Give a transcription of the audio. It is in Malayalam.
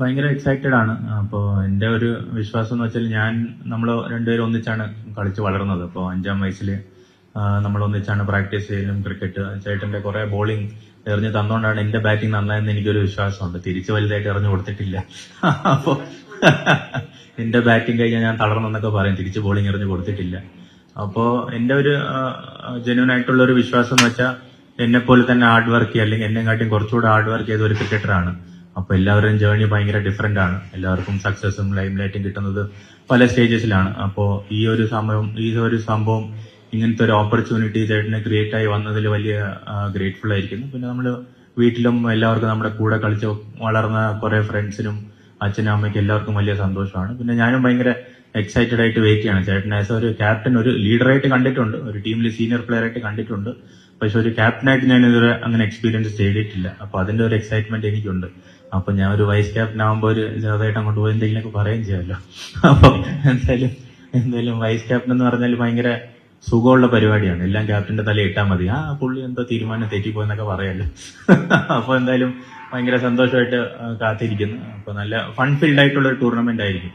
ഭയങ്കര എക്സൈറ്റഡ് ആണ്. അപ്പോൾ എന്റെ ഒരു വിശ്വാസം എന്ന് വെച്ചാൽ ഞാൻ നമ്മൾ രണ്ടുപേരും ഒന്നിച്ചാണ് കളിച്ച് വളർന്നത്. അപ്പോ അഞ്ചാം വയസ്സിൽ നമ്മൾ ഒന്നിച്ചാണ് പ്രാക്ടീസ് ചെയ്യലും ക്രിക്കറ്റ് ചേട്ടന്റെ കുറെ ബോളിംഗ് എറിഞ്ഞ് തന്നുകൊണ്ടാണ് എന്റെ ബാറ്റിംഗ് നന്നായെന്ന് എനിക്കൊരു വിശ്വാസമുണ്ട്. തിരിച്ചു വലുതായിട്ട് എറിഞ്ഞു കൊടുത്തിട്ടില്ല. അപ്പോൾ എന്റെ ബാറ്റിംഗ് കഴിഞ്ഞാൽ ഞാൻ തളർന്നെന്നൊക്കെ പറയും. തിരിച്ച് ബോളിംഗ് എറിഞ്ഞു കൊടുത്തിട്ടില്ല. അപ്പോ എന്റെ ഒരു ജെന്യൂൻ ആയിട്ടുള്ള ഒരു വിശ്വാസം എന്ന് വെച്ചാൽ എന്നെ പോലെ തന്നെ ഹാർഡ് വർക്ക് ചെയ്യുക അല്ലെങ്കിൽ എന്നെക്കാട്ടിയും കുറച്ചുകൂടെ ഹാർഡ് വർക്ക് ചെയ്ത ഒരു ക്രിക്കറ്ററാണ് അപ്പൊ എല്ലാവരുടെയും ജേർണി ഭയങ്കര ഡിഫറെന്റ് ആണ്. എല്ലാവർക്കും സക്സസും ലൈം ലൈറ്റും കിട്ടുന്നത് പല സ്റ്റേജസിലാണ് അപ്പോൾ ഈ ഒരു സമയം ഈ ഒരു സംഭവം ഇങ്ങനത്തെ ഒരു ഓപ്പർച്യൂണിറ്റി ചേട്ടന് ക്രിയേറ്റ് ആയി വന്നതിൽ വലിയ ഗ്രേറ്റ്ഫുൾ ആയിരിക്കുന്നു. പിന്നെ നമ്മൾ വീട്ടിലും എല്ലാവർക്കും നമ്മുടെ കൂടെ കളിച്ച് വളർന്ന കുറെ ഫ്രണ്ട്സിനും അച്ഛനും അമ്മയ്ക്കും എല്ലാവർക്കും വലിയ സന്തോഷമാണ്. പിന്നെ ഞാനും ഭയങ്കര എക്സൈറ്റഡ് ആയിട്ട് വെയിറ്റ് ചെയ്യാണ്. ചേട്ടൻ ആസ് ഒരു ക്യാപ്റ്റൻ ഒരു ലീഡറായിട്ട് കണ്ടിട്ടുണ്ട്. ഒരു ടീമിൽ സീനിയർ പ്ലെയർ ആയിട്ട് കണ്ടിട്ടുണ്ട്. പക്ഷെ ഒരു ക്യാപ്റ്റനായിട്ട് ഞാൻ ഇതുവരെ അങ്ങനെ എക്സ്പീരിയൻസ് ചെയ്തിട്ടില്ല. അപ്പൊ അതിന്റെ ഒരു എക്സൈറ്റ്മെന്റ് എനിക്കുണ്ട്. അപ്പൊ ഞാൻ ഒരു വൈസ് ക്യാപ്റ്റൻ ആകുമ്പോൾ ഒരു ചെറുതായിട്ട് അങ്ങോട്ട് പോയി എന്തെങ്കിലുമൊക്കെ പറയുകയും ചെയ്യാമല്ലോ. അപ്പൊ എന്തായാലും എന്തായാലും വൈസ് ക്യാപ്റ്റൻ എന്ന് പറഞ്ഞാൽ ഭയങ്കര സുഖമുള്ള പരിപാടിയാണ്. എല്ലാം ക്യാപ്റ്റന്റെ തല ഇട്ടാൽ മതി. ആ പുള്ളി എന്തോ തീരുമാനം തെറ്റിപ്പോയെന്നൊക്കെ പറയാമല്ലോ അപ്പൊ എന്തായാലും ഭയങ്കര സന്തോഷമായിട്ട് കാത്തിരിക്കുന്നു. അപ്പൊ നല്ല ഫൺ ഫീൽഡ് ആയിട്ടുള്ള ഒരു ടൂർണമെന്റ് ആയിരിക്കും.